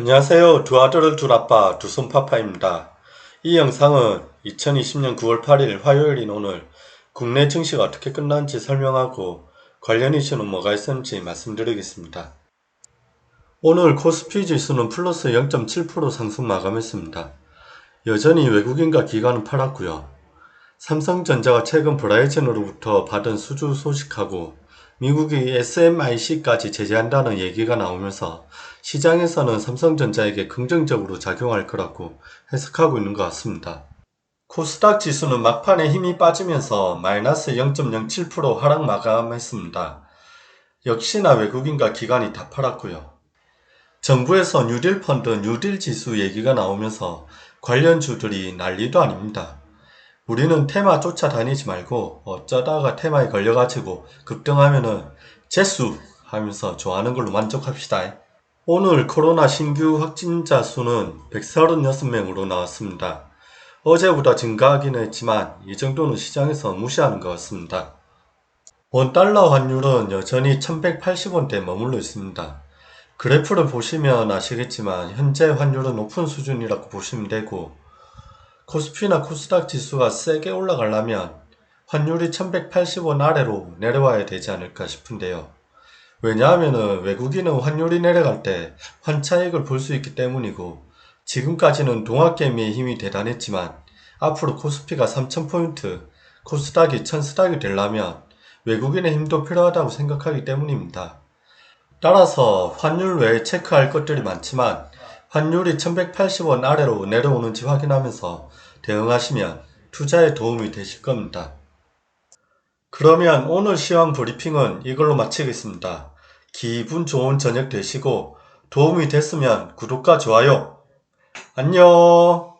안녕하세요. 두 아들을 둘 아빠 두손파파입니다. 이 영상은 2020년 9월 8일 화요일인 오늘 국내 증시가 어떻게 끝났는지 설명하고 관련 이슈는 뭐가 있었는지 말씀드리겠습니다. 오늘 코스피 지수는 플러스 0.7% 상승 마감했습니다. 여전히 외국인과 기관은 팔았고요. 삼성전자가 최근 브라이즌으로부터 받은 수주 소식하고 미국이 SMIC까지 제재한다는 얘기가 나오면서 시장에서는 삼성전자에게 긍정적으로 작용할 거라고 해석하고 있는 것 같습니다. 코스닥 지수는 막판에 힘이 빠지면서 마이너스 0.07% 하락 마감했습니다. 역시나 외국인과 기관이 다 팔았고요. 정부에서 뉴딜 펀드 뉴딜 지수 얘기가 나오면서 관련 주들이 난리도 아닙니다. 우리는 테마 쫓아다니지 말고 어쩌다가 테마에 걸려가지고 급등하면은 재수 하면서 좋아하는 걸로 만족합시다. 오늘 코로나 신규 확진자 수는 136명으로 나왔습니다. 어제보다 증가하긴 했지만 이 정도는 시장에서 무시하는 것 같습니다. 원달러 환율은 여전히 1180원대에 머물러 있습니다. 그래프를 보시면 아시겠지만 현재 환율은 높은 수준이라고 보시면 되고 코스피나 코스닥 지수가 세게 올라가려면 환율이 1180원 아래로 내려와야 되지 않을까 싶은데요. 왜냐하면 외국인은 환율이 내려갈 때 환차익을 볼 수 있기 때문이고 지금까지는 동학개미의 힘이 대단했지만 앞으로 코스피가 3000포인트, 코스닥이 1000스닥이 되려면 외국인의 힘도 필요하다고 생각하기 때문입니다. 따라서 환율 외에 체크할 것들이 많지만 환율이 1180원 아래로 내려오는지 확인하면서 대응하시면 투자에 도움이 되실 겁니다. 그러면 오늘 시황 브리핑은 이걸로 마치겠습니다. 기분 좋은 저녁 되시고 도움이 됐으면 구독과 좋아요. 안녕!